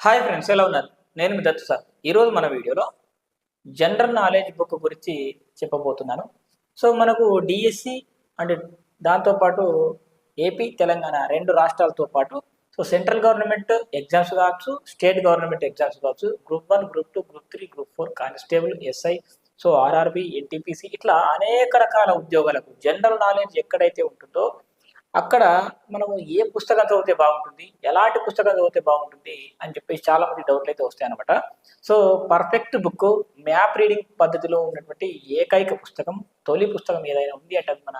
Hi friends ఎలా ఉన్నారు? నేను మీ దత్తు సార్. ఈరోజు మన వీడియోలో జనరల్ నాలెడ్జ్ బుక్ గురించి చెప్పబోతున్నాను. సో మనకు డిఎస్సి అండ్ దాంతోపాటు ఏపీ తెలంగాణ రెండు రాష్ట్రాలతో పాటు సో సెంట్రల్ గవర్నమెంట్ ఎగ్జామ్స్ కావచ్చు స్టేట్ గవర్నమెంట్ ఎగ్జామ్స్ కావచ్చు group one group two group three group four constable SI so RRB NTPC ఇట్లా అనేక రకాల ఉద్యోగాలకు జనరల్ నాలెడ్జ్ ఎక్కడైతే ఉంటుందో అక్కడ మనము ఏ పుస్తకం చదివితే బాగుంటుంది ఎలాంటి పుస్తకం చదివితే బాగుంటుంది అని చెప్పేసి చాలా మంది డౌట్లు అయితే వస్తాయి అనమాట so perfect book map reading పద్ధతిలో ఉన్నటువంటి ఏకైక పుస్తకం తొలి పుస్తకం ఏదైనా ఉంది అంటే మన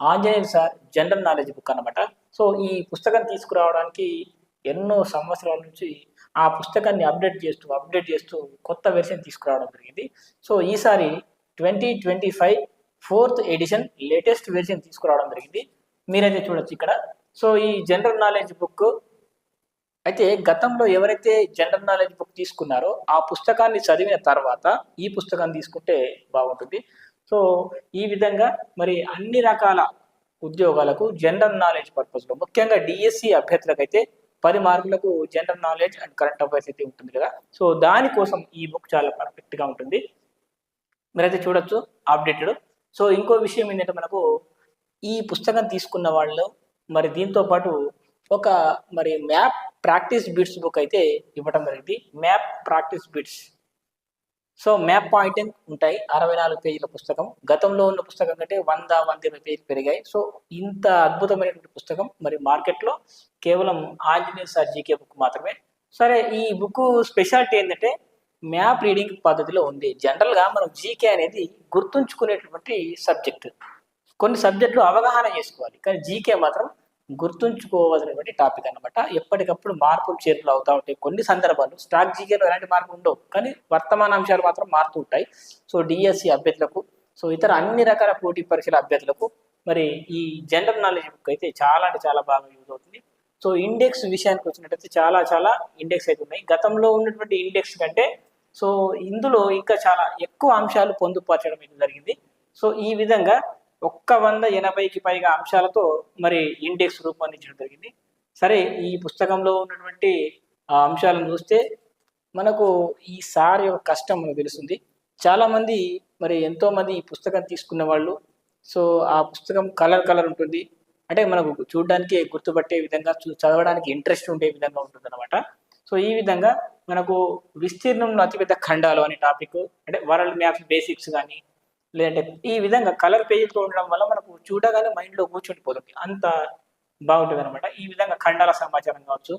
Anjaneya sir general knowledge book అన్నమాట. సో ఈ పుస్తకం తీసుకురావడానికి ఎన్నో సంవత్సరాల నుంచి ఆ పుస్తకాన్ని అప్డేట్ చేస్తూ అప్డేట్ చేస్తూ కొత్త వెర్షన్ తీసుకురావడం జరిగింది. సో ఈసారి twenty twenty five fourth edition latest version తీసుకురావడం జరిగింది. మీరైతే చూడొచ్చు ఇక్కడ. సో ఈ జనరల్ నాలెడ్జ్ బుక్ అయితే గతంలో ఎవరైతే జనరల్ నాలెడ్జ్ బుక్ తీసుకున్నారో ఆ పుస్తకాన్ని చదివిన తర్వాత ఈ పుస్తకాన్ని తీసుకుంటే బాగుంటుంది. సో ఈ విధంగా మరి అన్ని రకాల ఉద్యోగాలకు జనరల్ నాలెడ్జ్ పర్పస్లో ముఖ్యంగా డిఎస్సి అభ్యర్థులకు అయితే పది మార్కులకు general knowledge and current affairs అయితే ఉంటుంది కదా. సో దానికోసం ఈ బుక్ చాలా పర్ఫెక్ట్గా ఉంటుంది. మీరైతే చూడొచ్చు అప్డేటెడ్. సో ఇంకో విషయం ఏంటంటే మనకు ఈ పుస్తకం తీసుకున్న వాళ్ళు మరి దీంతో పాటు ఒక మరి మ్యాప్ ప్రాక్టీస్ బిట్స్ బుక్ అయితే ఇవ్వడం జరిగింది. Map practice bits. So map pointing ఉంటాయి. అరవై నాలుగు పేజీల పుస్తకం. గతంలో ఉన్న పుస్తకం కంటే వంద వంద ఇరవై పేజీలు పెరిగాయి. సో ఇంత అద్భుతమైనటువంటి పుస్తకం మరి మార్కెట్లో కేవలం ఆంజనేయ సార్ జీకే బుక్ మాత్రమే. సరే ఈ బుక్ స్పెషాలిటీ ఏంటంటే మ్యాప్ రీడింగ్ పద్ధతిలో ఉంది. జనరల్గా మనం జీకే అనేది గుర్తుంచుకునేటువంటి సబ్జెక్ట్. కొన్ని సబ్జెక్టులు అవగాహన చేసుకోవాలి. కానీ జీకే మాత్రం గుర్తుంచుకోవాల్సినటువంటి టాపిక్ అనమాట ఎప్పటికప్పుడు మార్పులు చేర్పులు అవుతూ ఉంటాయి. కొన్ని సందర్భాలు స్టాక్ జీకేలో ఎలాంటి మార్పులు ఉండవు. కానీ వర్తమాన అంశాలు మాత్రం మారుతూ ఉంటాయి. సో డిఎస్సి అభ్యర్థులకు సో ఇతర అన్ని రకాల పోటీ పరీక్షల అభ్యర్థులకు మరి ఈ జనరల్ నాలెడ్జ్ బుక్ అయితే చాలా అంటే చాలా బాగా యూజ్ అవుతుంది. సో ఇండెక్స్ విషయానికి వచ్చినట్టయితే చాలా చాలా ఇండెక్స్ అయితే ఉన్నాయి. గతంలో ఉన్నటువంటి ఇండెక్స్ కంటే సో ఇందులో ఇంకా చాలా ఎక్కువ అంశాలు పొందుపరచడం జరిగింది. సో ఈ విధంగా ఒక్క వంద ఎనభైకి పైగా అంశాలతో మరి ఇండెక్స్ రూపొందించడం జరిగింది. సరే ఈ పుస్తకంలో ఉన్నటువంటి ఆ అంశాలను చూస్తే మనకు ఈ సార్ యొక్క కష్టం మనకు తెలుస్తుంది. చాలామంది మరి ఎంతోమంది ఈ పుస్తకం తీసుకున్న వాళ్ళు సో ఆ పుస్తకం కలర్ కలర్ ఉంటుంది. అంటే మనకు చూడడానికి గుర్తుపట్టే విధంగా చూ- చదవడానికి ఇంట్రెస్ట్ ఉండే విధంగా ఉంటుంది అనమాట సో ఈ విధంగా మనకు విస్తీర్ణంలో అతిపెద్ద ఖండాలు అనే టాపిక్ అంటే వరల్డ్ మ్యాప్స్ బేసిక్స్ కానీ లేదంటే ఈ విధంగా కలర్ పేజీతో ఉండడం వల్ల మనకు చూడగానే మైండ్లో కూర్చుండిపోతుంది. అంత బాగుంటుంది అనమాట ఈ విధంగా ఖండాల సమాచారం కావచ్చు.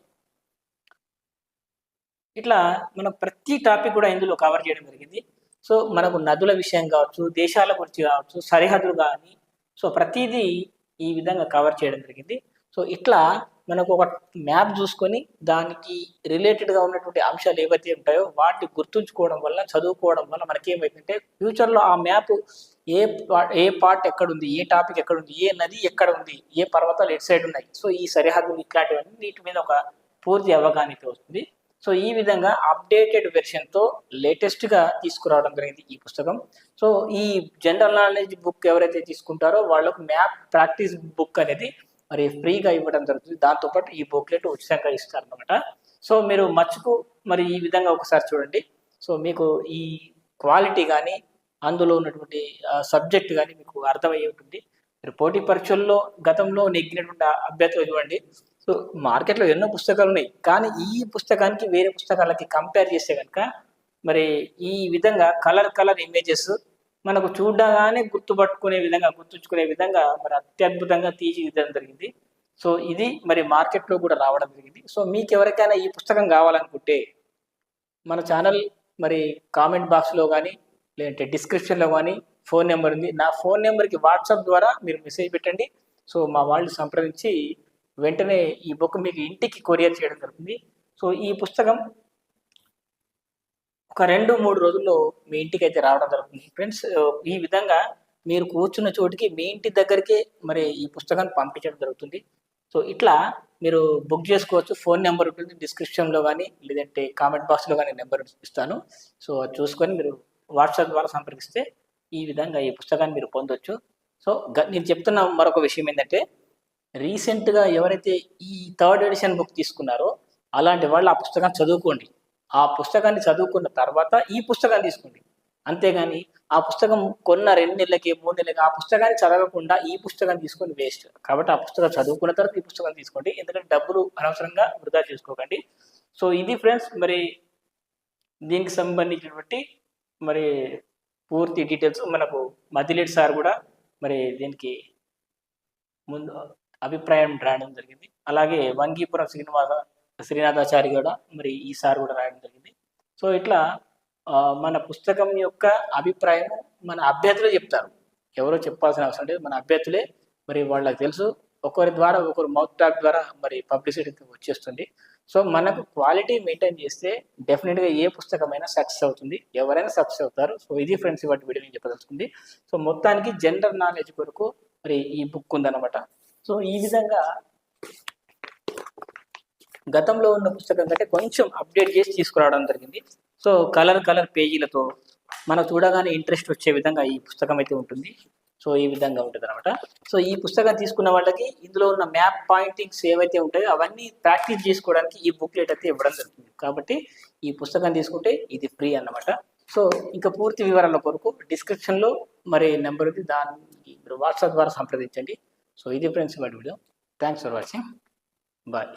ఇట్లా మనం ప్రతి టాపిక్ కూడా ఇందులో కవర్ చేయడం జరిగింది. సో మనకు నదుల విషయం కావచ్చు దేశాల గురించి కావచ్చు సరిహద్దులు కానీ సో ప్రతిదీ ఈ విధంగా కవర్ చేయడం జరిగింది. సో ఇట్లా మనకు ఒక మ్యాప్ చూసుకొని దానికి రిలేటెడ్గా ఉన్నటువంటి అంశాలు ఏవైతే ఉంటాయో వాటిని గుర్తుంచుకోవడం వల్ల చదువుకోవడం వల్ల మనకి ఏమైందంటే ఫ్యూచర్లో ఆ మ్యాప్ ఏ పా- ఏ పార్ట్ ఎక్కడ ఉంది ఏ టాపిక్ ఎక్కడ ఉంది ఏ నది ఎక్కడ ఉంది ఏ పర్వతాలు ఎటు సైడ్ ఉన్నాయి. సో ఈ సరిహద్దులు ఇట్లాంటివన్నీ వీటి మీద ఒక పూర్తి అవగాహన వస్తుంది. సో ఈ విధంగా అప్డేటెడ్ వెర్షన్తో లేటెస్ట్గా తీసుకురావడం జరిగింది ఈ పుస్తకం. సో ఈ జనరల్ నాలెడ్జ్ బుక్ ఎవరైతే తీసుకుంటారో వాళ్ళకు మ్యాప్ ప్రాక్టీస్ బుక్ అనేది మరి ఫ్రీగా ఇవ్వడం జరుగుతుంది. దాంతోపాటు ఈ బుక్లెట్ ఉచితంగా ఇస్తారనమాట సో మీరు మచ్చుకు మరి ఈ విధంగా ఒకసారి చూడండి. సో మీకు ఈ క్వాలిటీ కానీ అందులో ఉన్నటువంటి సబ్జెక్ట్ కానీ మీకు అర్థమయ్యి ఉంటుంది. మీరు పోటీ పరీక్షల్లో గతంలో నెగ్గినటువంటి అభ్యర్థులు చూడండి. సో మార్కెట్లో ఎన్నో పుస్తకాలు ఉన్నాయి. కానీ ఈ పుస్తకానికి వేరే పుస్తకాలకి కంపేర్ చేస్తే కనుక మరి ఈ విధంగా కలర్ కలర్ ఇమేజెస్ మనకు చూడగానే గుర్తుపట్టుకునే విధంగా గుర్తుంచుకునే విధంగా మరి అత్యద్భుతంగా తీర్చిదిద్దడం జరిగింది. సో ఇది మరి మార్కెట్లో కూడా రావడం జరిగింది. సో మీకు ఎవరికైనా ఈ పుస్తకం కావాలనుకుంటే మన ఛానల్ మరి కామెంట్ బాక్స్లో కానీ లేదంటే డిస్క్రిప్షన్లో కానీ ఫోన్ నెంబర్ ఉంది. నా ఫోన్ నెంబర్కి వాట్సాప్ ద్వారా మీరు మెసేజ్ పెట్టండి. సో మా వాళ్ళు సంప్రదించి వెంటనే ఈ బుక్ మీకు ఇంటికి కొరియర్ చేయడం జరుగుతుంది. సో ఈ పుస్తకం ఒక రెండు మూడు రోజుల్లో మీ ఇంటికి అయితే రావడం జరుగుతుంది. ఫ్రెండ్స్ ఈ విధంగా మీరు కూర్చున్న చోటికి మీ ఇంటి దగ్గరికి మరి ఈ పుస్తకాన్ని పంపించడం జరుగుతుంది. సో ఇట్లా మీరు బుక్ చేసుకోవచ్చు. ఫోన్ నెంబర్ ఉంటుంది. డిస్క్రిప్షన్లో కానీ లేదంటే కామెంట్ బాక్స్లో కానీ నెంబర్ ఇస్తాను. సో అది చూసుకొని మీరు వాట్సాప్ ద్వారా సంప్రదిస్తే ఈ విధంగా ఈ పుస్తకాన్ని మీరు పొందొచ్చు. సో నేను చెప్తున్న మరొక విషయం ఏంటంటే రీసెంట్గా ఎవరైతే ఈ థర్డ్ ఎడిషన్ బుక్ తీసుకున్నారో అలాంటి వాళ్ళు ఆ పుస్తకాన్ని చదువుకోండి. ఆ పుస్తకాన్ని చదువుకున్న తర్వాత ఈ పుస్తకాన్ని తీసుకోండి. అంతేగాని ఆ పుస్తకం కొన్న రెండు నెలలకి మూడు నెలలకి ఆ పుస్తకాన్ని చదవకుండా ఈ పుస్తకం తీసుకొని వేస్ట్. కాబట్టి ఆ పుస్తకం చదువుకున్న తర్వాత ఈ పుస్తకం తీసుకోండి. ఎందుకంటే డబ్బులు అనవసరంగా వృధా చేసుకోకండి. సో ఇది ఫ్రెండ్స్ మరి దీనికి సంబంధించినటువంటి మరి పూర్తి డీటెయిల్స్ మనకు మదిలేటి సార్ కూడా మరి దీనికి ముందు అభిప్రాయం రాయడం జరిగింది. అలాగే వంగీపురం శ్రీనివాస శ్రీనాథాచారి కూడా మరి ఈ సార్ కూడా రాయడం జరిగింది. సో ఇట్లా మన పుస్తకం యొక్క అభిప్రాయం మన అభ్యర్థులే చెప్తారు. ఎవరో చెప్పాల్సిన అవసరం లేదు. మన అభ్యర్థులే మరి వాళ్ళకి తెలుసు. ఒకరి ద్వారా ఒకరు మౌత్ టాక్ ద్వారా మరి పబ్లిసిటీ వచ్చేస్తుంది. సో మనకు క్వాలిటీ మెయింటైన్ చేస్తే డెఫినెట్గా ఏ పుస్తకమైనా సక్సెస్ అవుతుంది. ఎవరైనా సక్సెస్ అవుతారు. సో ఇది ఫ్రెండ్స్ ఇవాటి వీడియో నేను చెప్పదలుచుకుంది. సో మొత్తానికి జనరల్ నాలెడ్జ్ కొరకు మరి ఈ బుక్ ఉందన్నమాట. సో ఈ విధంగా గతంలో ఉన్న పుస్తకం కంటే కొంచెం అప్డేట్ చేసి తీసుకురావడం జరిగింది. సో కలర్ కలర్ పేజీలతో మనం చూడగానే ఇంట్రెస్ట్ వచ్చే విధంగా ఈ పుస్తకం అయితే ఉంటుంది. సో ఈ విధంగా ఉంటుంది అనమాట సో ఈ పుస్తకం తీసుకున్న వాళ్ళకి ఇందులో ఉన్న మ్యాప్ పాయింటింగ్స్ ఏవైతే ఉంటాయో అవన్నీ ప్రాక్టీస్ చేసుకోవడానికి ఈ బుక్లెట్ అయితే ఇవ్వడం జరుగుతుంది. కాబట్టి ఈ పుస్తకం తీసుకుంటే ఇది ఫ్రీ అన్నమాట. సో ఇంకా పూర్తి వివరాల కొరకు డిస్క్రిప్షన్లో మరి నెంబర్ ఉంది దానికి మీరు వాట్సాప్ ద్వారా సంప్రదించండి. సో ఇది ఫ్రెండ్స్ వాటి video thanks for watching bye